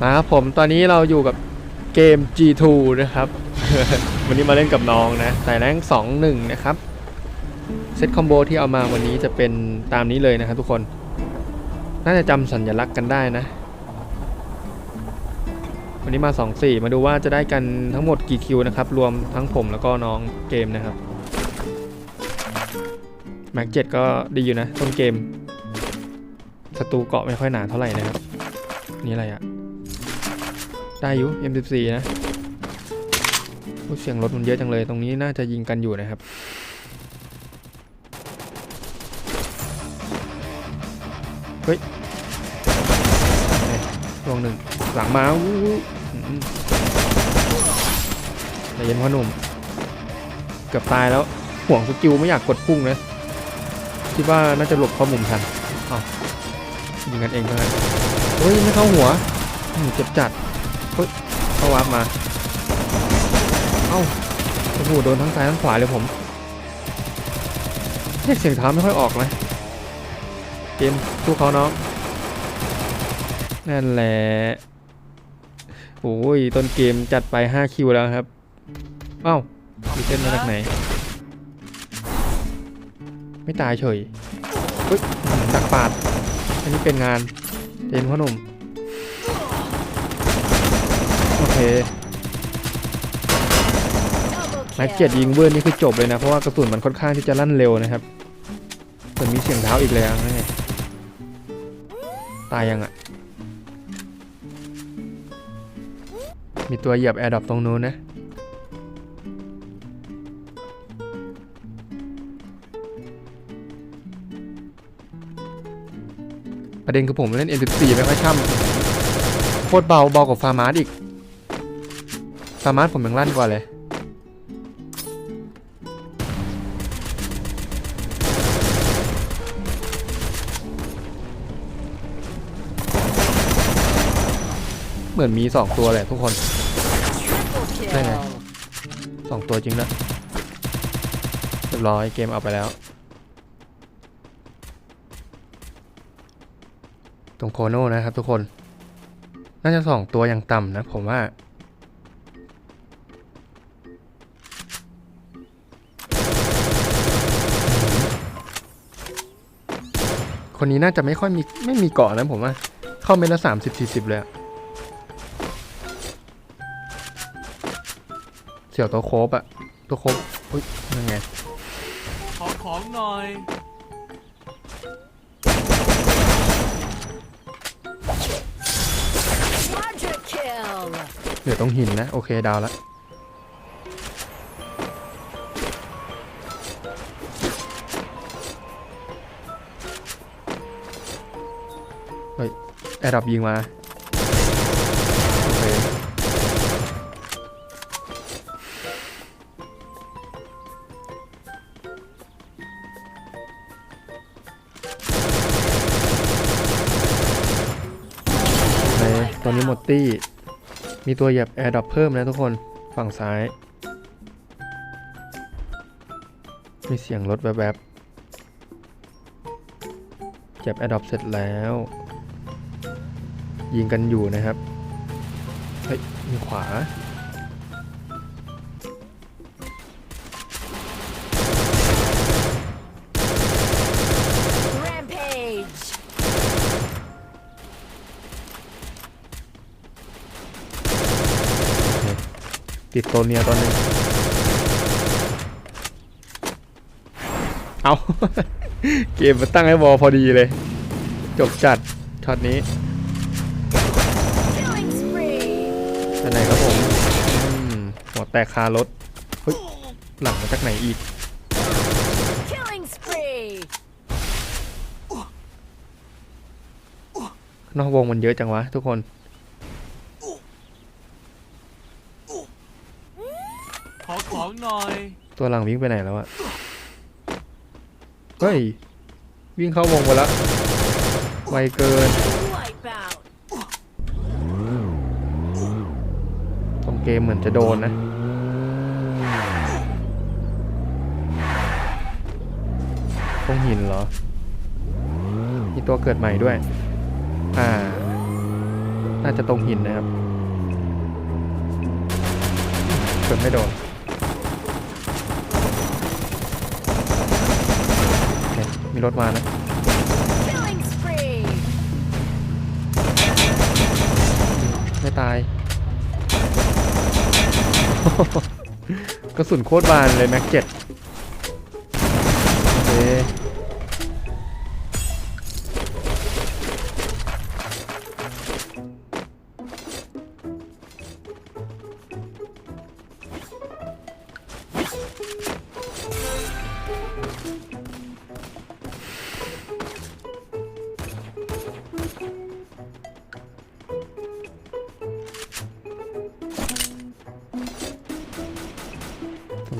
มาครับผมตอนนี้เราอยู่กับเกม G2 นะครับ วันนี้มาเล่นกับน้องนะแต่แรงสองหนึ่งนะครับเซตคอมโบที่เอามาวันนี้จะเป็นตามนี้เลยนะครับทุกคน น่าจะจำสัญลักษณ์กันได้นะ วันนี้มา 2 4 มาดูว่าจะได้กันทั้งหมดกี่คิวนะครับ รวมทั้งผมแล้วก็น้องเกมนะครับแม็กเจ็ดก็ดีอยู่นะต้นเกมศัตรูเกาะไม่ค่อยหนาเท่าไหร่นะครับ นี่อะไรอะ ได้อยู่ M14 นะเสียงรถมันเยอะจังเลย ตรงนี้น่าจะยิงกันอยู่นะครับ เฮ้ยลวงหนึ่งหลังมาอู้ใจเย็นพ่อหนุ่ม เกือบตายแล้ว ห่วงสกิลไม่อยากกดพุ่งนะคิดว่าน่าจะหลบเข้ามุมทันอ้าวยิงกันเองเท่านั้นเฮ้ย ไม่เข้าหัวเจ็บจัด เฮ้ยเข้าวาร์ปมา เอ้าโอ้โหโดนทั้งซ้ายทั้งขวาเลยผมเรียกเสียงเท้าไม่ค่อยออกนะเกมสู้เขาน้อง นั่นแหละโอ้ยต้นเกมจัดไป 5 คิวแล้วครับ เอ้ามีเส้นมาจากไหน ไม่ตายเฉยเฮ้ยดักปาด อันนี้เป็นงานเจนพ่อหนุ่ม เคแม็กเจ็ดยิงเวิร์นนี่คือจบเลยนะ เพราะว่ากระสุนมันค่อนข้างที่จะลั่นเร็วนะครับส่วนมีเสียงเท้าอีกแล้วนะเนี่ยตายยังอะมีตัวเหยียบแอร์ดรอปตรงนู้นนะประเด็นคือผมเล่น M14 ไม่ค่อยช่ำโคตรเบาเบากว่าฟาร์มาร์อีก ฟามาร์ผมยังลั่นกว่าเลย เหมือนมีสองตัวแหละทุกคน ได้ไงสองตัวจริงนะเรียบร้อยเกมเอาไปแล้ว ตรงโคโน่นะครับทุกคน น่าจะสองตัวอย่างต่ำนะผมว่า คนนี้น่าจะไม่ค่อยมีไม่มีเกาะนะผมว่าเข้าเม็ดละสามสิบสี่สิบเลยอะเสี่ยวตัวโคบอะตัวโคบอุ้ยยังไงขอของหน่อย Quadra kill. เหลือตรงหินนะ โอเคดาวละ เฮ้ยแอร์ดับยิงมาโอเคโอเคตัวนี้หมดตี้ มีตัวเหยียบแอร์ดรอปเพิ่มนะทุกคน ฝั่งซ้าย มีเสียงรถแวบๆเหยียบแอร์ดรอปเสร็จแล้ว ยิงกันอยู่นะครับ เฮ้ย มีขวา Rampage. ติดโตเนียตอนนึงเอา เกมมาตั้งให้วอลพอดีเลย จบจัดช็อตนี้ ไปไหนครับผมอืมหัวแตกคารถเฮ้ยหลังมาจากไหนอีก Killing spree. นอกวงมันเยอะจังวะทุกคนขอของหน่อย ตัวหลังวิ่งไปไหนแล้วอะเฮ้ย วิ่งเข้าวงไปแล้วไวเกิน Wipe out. ตรง เกมเหมือนจะโดนนะ ตรงหินเหรอ มีตัวเกิดใหม่ด้วย อ่า น่าจะตรงหินนะครับ เกิดไม่โดนมีรถมานะไม่ตาย กระสุนโคตรบานเลยแม็กเจ็ด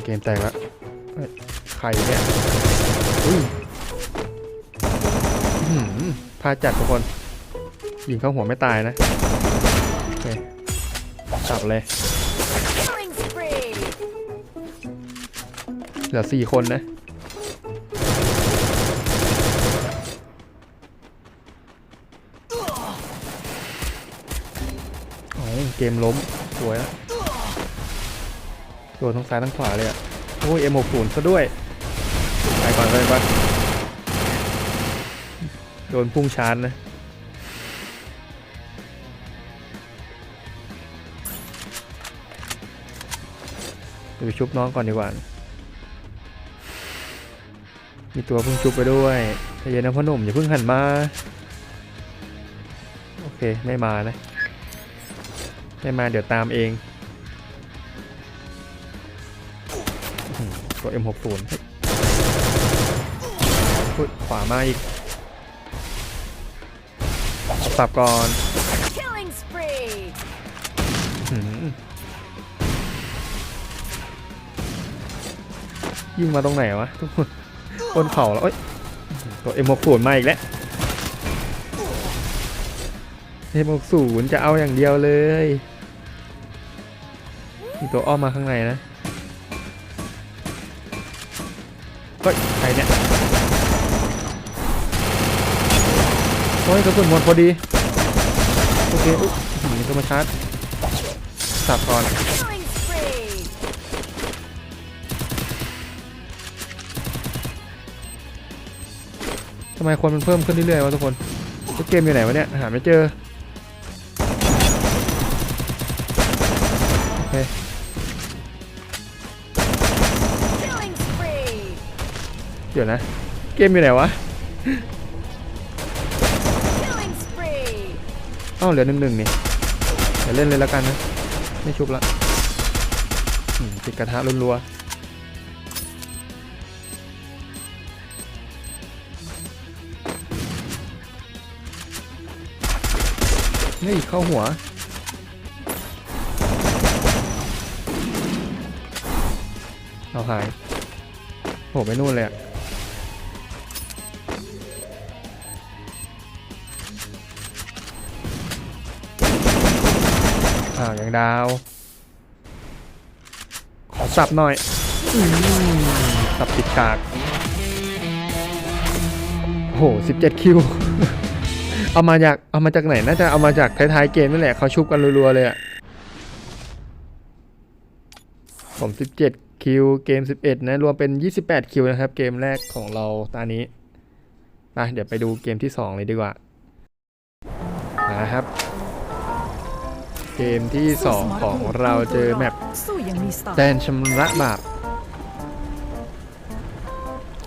เกมแตกแล้วใครเนี่ยอุ้ยพาจัดทุกคน ยิงเข้าหัวไม่ตายนะโอเคจับเลย เหลือสี่คนนะโอ้เกมล้มสวยแล้ว โดนทั้งซ้ายทั้งขวาเลยอะโอ้ยเอ็มหกศูนย์ซะด้วยไปก่อนไปก่อนโดนพุ่งชาร์จนะเดี๋ยวไปชุบน้องก่อนดีกว่า มีตัวเพิ่งชุบไปด้วยใจเย็นนะพ่อหนุ่มอย่าเพิ่งหันมา โอเค ไม่มานะ ไม่มาเดี๋ยวตามเอง ตัว M60 เฮ้ยอุ๊ยขวามาอีกสับก่อน Killing spree. อื้อหือยิงมาตรงไหนวะทุกคนบนเขาแล้วเอ้ยตัว M60 มาอีกแล้ว M60 จะเอาอย่างเดียวเลยมีตัวอ้อมมาข้างในนะ เฮ้ยใครเนี่ยโอ้ยกระสุนหมดพอดี โอเคอุ๊ยหือก็มาชาร์จสับก่อน Killing spree. ทำไมคนมันเพิ่มขึ้นเรื่อยๆวะทุกคน เกมอยู่ไหนวะเนี่ย หาไม่เจอ เดี๋ยวนะ เกมอยู่ไหนวะ Killing spree. เอ้าเหลือหนึ่งหนึ่งนี่เดี๋ยวเล่นเลยแล้วกันนะ ไม่ชุบละอืมติดกระทะรัวๆเฮ้ยเข้าหัวเอาหายโหไปนู่นเลยอะ อ้าวยังดาว ขอสับหน่อยอสับติดฉากโอ้โห17คิว เอามาจาก เอามาจากไหน น่าจะเอามาจากท้ายๆเกมนั่นแหละ เขาชุบกันรัวๆเลยอะผม17คิว เกม11นะ รวมเป็น28คิวนะครับ เกมแรกของเราตอนนี้มาเดี๋ยวไปดูเกมที่2เลยดีกว่านะครับ เกมที่ 2 ของเราเจอแมปสู้ยังมีสไตล์แดนชำระบาป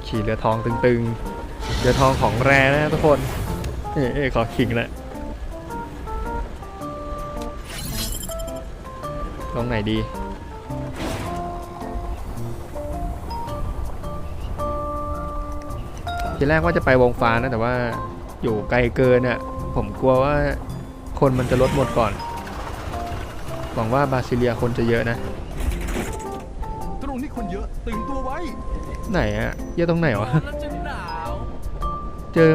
ขี่เรือทองตึงๆ เรือทองของแรนะทุกคนเอ้ยเอ้ยขอขิงนะลงไหนดี ทีแรกว่าจะไปวงฟ้านะ แต่ว่าอยู่ไกลเกินอะ ผมกลัวว่าคนมันจะลดหมดก่อน หวังว่าบาซิเลียคนจะเยอะนะ ตรงนี้คนเยอะตื่นตัวไว้ไหนอะเยอะตรงไหนวะ แล้วจะหนาวเจอ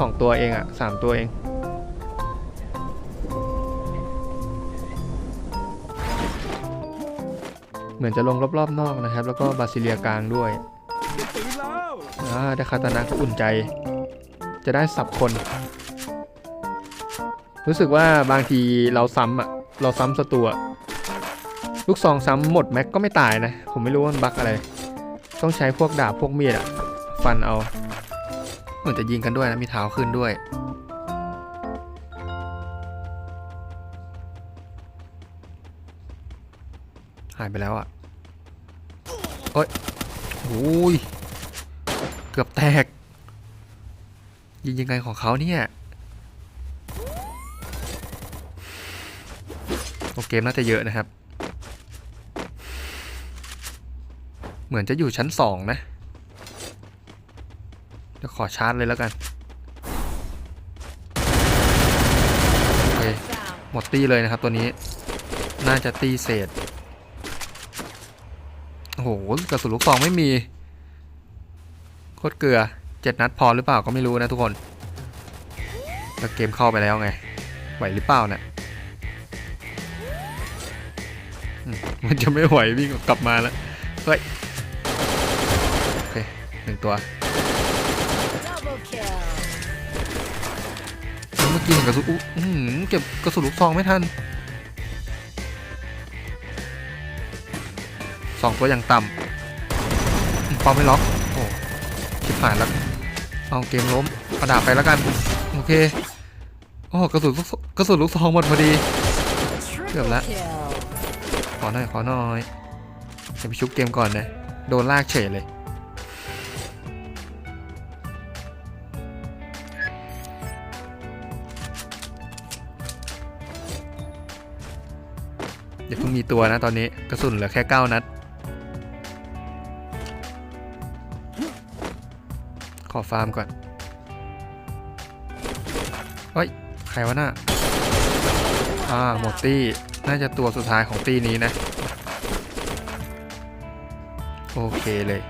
สองตัวเองอะสามตัวเอง เหมือนจะลงรอบๆนอกนะครับ แล้วก็บาซิเลียกลางด้วยตื่นแล้วอ่าได้คาตานาก็อุ่นใจ จะได้สับคน รู้สึกว่าบางทีเราซ้ำอะ เราซ้ำศัตรูอะลูกซองซ้ำหมดแม็กก็ไม่ตายนะ ผมไม่รู้ว่ามันบั๊กอะไร ต้องใช้พวกดาบพวกมีดอะฟันเอาเหมือนจะยิงกันด้วยนะ มีเท้าขึ้นด้วย หายไปแล้วอะโอ้ยโอ้ย เกือบแตก ยิงยังไงของเขาเนี่ย โอเกมน่าจะเยอะนะครับ เหมือนจะอยู่ชั้นสองนะเดี๋ยวขอชาร์จเลยแล้วกัน โอเค หมดตีเลยนะครับตัวนี้ น่าจะตีเศษ โอ้โห กระสุนลูกซองไม่มี โคตรเกลือเจ็ดนัดพอหรือเปล่าก็ไม่รู้นะทุกคนแล้วเกมเข้าไปแล้วไง ไหวหรือเปล่าเนี่ย มันจะไม่ไหววิ่งกลับมาแล้วเฮ้ยโอเคหนึ่งตัวเมื่อกี้เห็นกระสุนอืมเก็บกระสุนลูกซองไม่ทันสองตัวอย่างต่ำปอมไม่ล็อกโอ้ชิบหายแล้วเอาเกมล้มกระดาษไปแล้วกัน โอเคโอ้กระสุนลูกกระสุนลูกซองหมดพอดี Triple Được lắm. kill. ข อหน่อยขอหน่อยจะไปชุบเกมก่อนนะโดนลากเฉยเลย เดี๋ยวเพิ่งมีตัวนะตอนนี้กระสุนเหลือแค่ 9 นัด ขอฟาร์มก่อน เฮ้ย ใครวะน่ะ อ่าหมดตี้ น่าจะตัวสุดท้ายของตี้นี้นะ โอเคเลย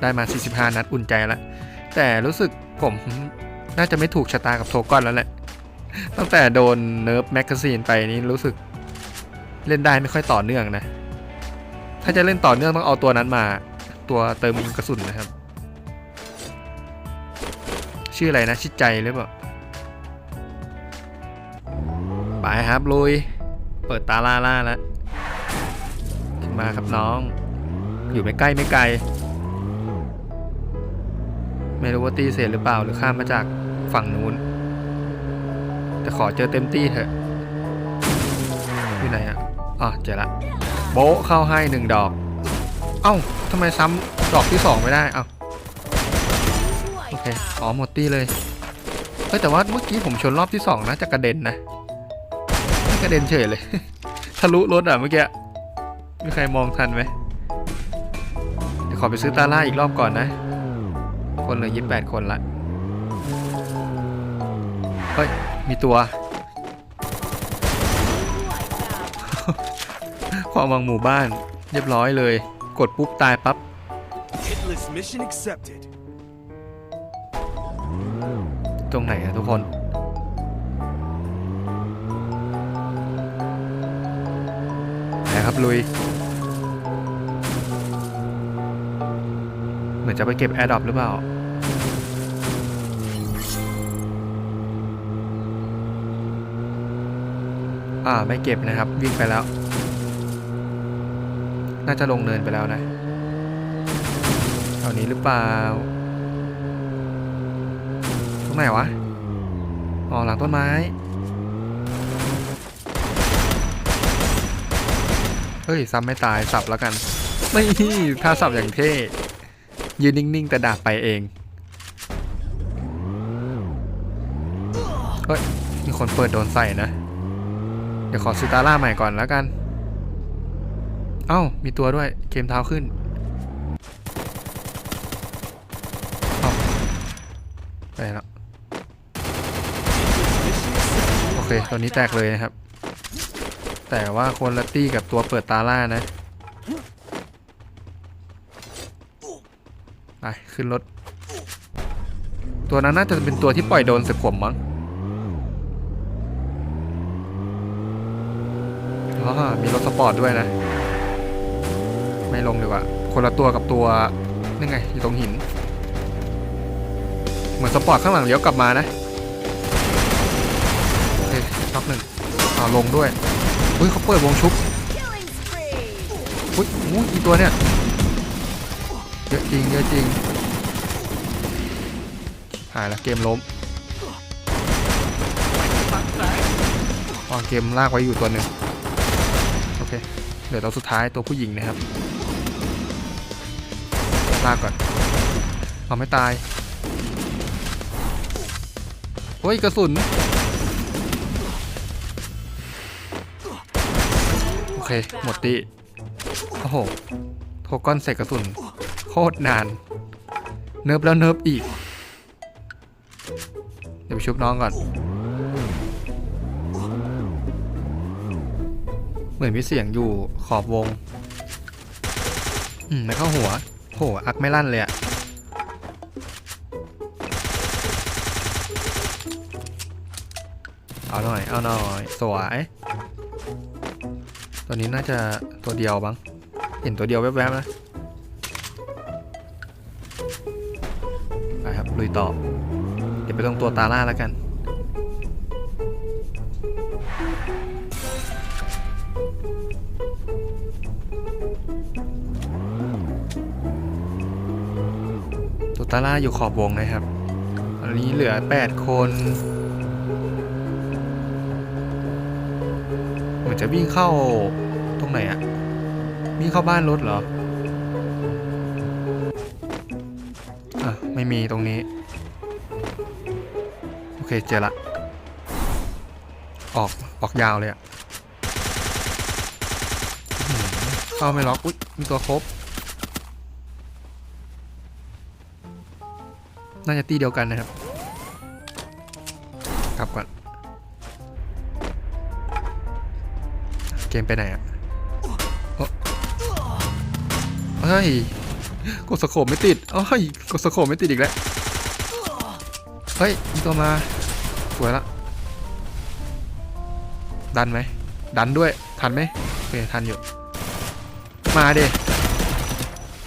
ได้มา 45 นัดอุ่นใจแล้ว แต่รู้สึกผมน่าจะไม่ถูกชะตากับโทก้อนแล้วแหละ ตั้งแต่โดนเนิร์ฟแมกกาซีนไปนี่รู้สึกเล่นได้ไม่ค่อยต่อเนื่องนะ ถ้าจะเล่นต่อเนื่องต้องเอาตัวนั้นมา ตัวเติมกระสุนนะครับ ชื่ออะไรนะ ชิดใจหรือเปล่า ไปครับลุย เปิดตาล่าล่าแล้วขึ้นมาครับน้อง อยู่ไม่ใกล้ไม่ไกล ไม่รู้ว่าตีเสร็จหรือเปล่าหรือข้ามมาจากฝั่งนู้น แต่ขอเจอเต็มตี้เถอะ อยู่ไหนอะอ๋อเจอละ โบเข้าให้หนึ่งดอก เอ้าทำไมซ้ำดอกที่สองไม่ได้เอ้าโอเค อ๋อหมดตี้เลยเฮ้ยแต่ว่าเมื่อกี้ผมชนรอบที่สองนะจะกระเด็นนะ กระเด็นเฉยเลย ทะลุรถอะเมื่อกี้มีใครมองทันไหมเดี๋ยวขอไปซื้อตาล่าอีกรอบก่อนนะ คนเหลือยี่แปดคนละเฮ้ย มีตัวความวังหมู่บ้านเรียบร้อยเลย กดปุ๊บตายปั๊บ Hitless mission accepted. ตรงไหนอะทุกคน ครับลุย เหมือนจะไปเก็บแอร์ดรอปหรือเปล่า อ่าไม่เก็บนะครับ วิ่งไปแล้ว น่าจะลงเนินไปแล้วนะแถวนี้หรือเปล่า ตรงไหนวะ อ๋อหลังต้นไม้ เฮ้ยซ้ำไม่ตายสับแล้วกันไม่ถ้าสับอย่างเท่ยืนนิ่งๆ แต่ดาบไปเองเฮ้ยมีคนเปิดโดนใส่นะ เดี๋ยวขอซิตาร่าใหม่ก่อนแล้วกัน เอ้า มีตัวด้วยเกมเท้าขึ้นเอ้าไปแล้วโอเค ตัวนี้แตกเลยนะครับ แต่ว่าคนละตี้กับตัวเปิดตาล่านะ ไป ขึ้นรถ ตัวนั้นน่าจะเป็นตัวที่ปล่อยโดนเสกผมมั้งอ๋อมีรถสปอร์ตด้วยนะ ไม่ลงดีกว่าคนละตัวกับตัวนี่ไง อยู่ตรงหิน เหมือนสปอร์ตข้างหลังเลี้ยวกลับมานะโอเคน็อกหนึ่งเอาลงด้วย อุ้ยเขาเปิดวงชุบอุ้ยอุ้ยอีตัวเนี่ยเยอะจริงเยอะจริงหายล้วเกมล้มตัดแสงวางเกมลากไว้อยู่ตัวหนึ่งโอเคเดี๋ยวตัวสุดท้ายตัวผู้หญิงนะครับลากก่อนเอาไม่ตายโอ้ยกระสุน เคหมดตีโอ้โหโทก้อนใส่กระสุน โคตรนาน เนิบแล้วเนิบอีก เดี๋ยวไปชุบน้องก่อน เหมือนมีเสียงอยู่ขอบวง อืมไม่เข้าหัวโหอักไม่ลั่นเลยอะเอาหน่อย เอาหน่อย สวย ตัวนี้น่าจะตัวเดียวบ้างเห็นตัวเดียวแวบๆนะไปครับลุยต่อ เดี๋ยวไปตรงตัวตาล่าแล้วกัน ตัวตาล่าอยู่ขอบวงนะครับอันนี้เหลือ 8 คน มือนจะวิ่งเข้าตรงไหนอะวิ่งเข้าบ้านรถเหรออะไม่มีตรงนี้ โอเคเจอละ ออกออกยาวเลยอะเข้าไม่ล็อก อุ๊ย มีตัวครบ น่าจะตีเดียวกันนะครับ กลับก่อน เกมไปไหนอะโอ๊ะเฮ้ยกดสโคปไม่ติดเอ้ยกดสโคปไม่ติดอีกแล้วเฮ้ยมีตัวมาสวยละดันไหมดันด้วยทันไหมโอเคทันอยู่ มาเด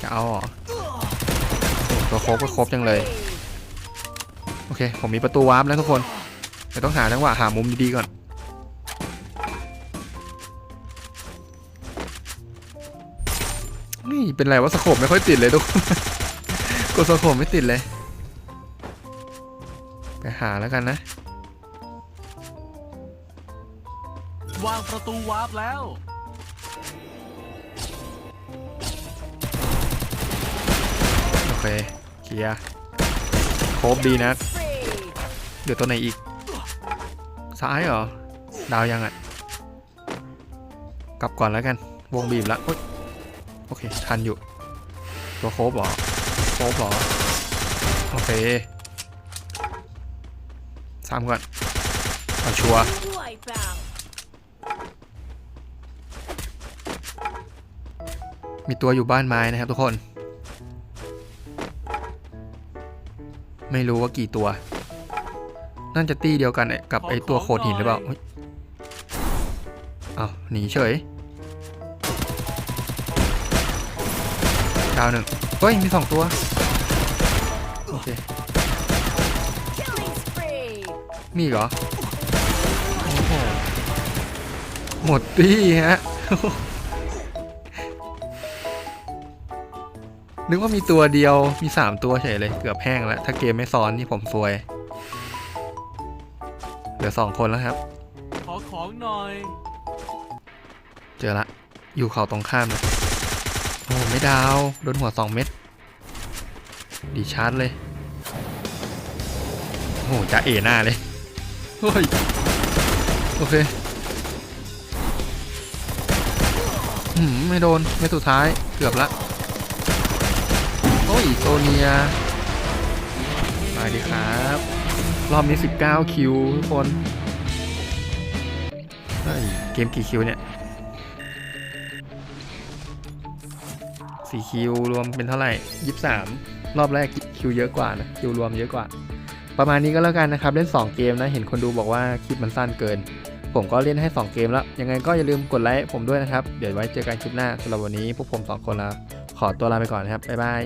จะเอาหรอโอ้ตัวโคบก็ครบจังเลย โอเค ผมมีประตูวาร์ปแล้วทุกคนเดี๋ยวต้องหาจังหวะหามุมดีๆก่อน เป็นไรว่าสโคปไม่ค่อยติดเลยทุกคนกดสโคปไม่ติดเลย ไปหาแล้วกันนะ วางประตูวาร์ปแล้ว โอเคเคลียร์ครบดีนะ Spree. เดี๋ยวตัวไหนอีก ซ้ายเหรอ ดาวยังอะกลับก่อนแล้วกัน วงบีบแล้ว โอเค ทันอยู่ ตัวโคบหรอโคบหรอ โอเคสามก่อนเอาชัวร์มีตัวอยู่บ้านไม้นะครับทุกคน ไม่รู้ว่ากี่ตัว น่าจะตี้เดียวกันกับไอตัวโขดหินหรือเปล่า เอ้าวหนีเฉย ดาวหนึ่งเฮ้ย มีสองตัว โอเค Killing spree. มีอีกเหรอ โอ้โห หมดตี้ฮะ นึกว่ามีตัวเดียว มีสามตัวเฉยเลย เกือบแห้งแล้ว ถ้าเกมไม่ซ้อนนี่ผมซวย เหลือสองคนแล้วครับ ขอของหน่อย เจอละ อยู่เขาตรงข้ามเลย โอ้ไม่ดาว โดนหัวสองเม็ด ดีชาร์จเลย โอ้โหจะเอหน้าเลยเฮ้ย โอเคหืมไม่โดน ไม่สุดท้าย เกือบละ โอ้ยโซเนีย มาดีครับ รอบนี้ 19 คิวทุกคนเฮ้ยเกมกี่คิวเนี่ย สี่คิวรวมเป็นเท่าไหร่ยี่สามรอบแรกคิวเยอะกว่านะคิวรวมเยอะกว่า ประมาณนี้ก็แล้วกันนะครับ เล่น 2 เกมนะเห็นคนดูบอกว่าคลิปมันสั้นเกิน ผมก็เล่นให้ 2 เกมแล้ว ยังไงก็อย่าลืมกดไลค์ผมด้วยนะครับ เดี๋ยวไว้เจอกันคลิปหน้าสำหรับวันนี้พวกผม 2 คนละขอตัวลาไปก่อนนะครับบ๊ายบาย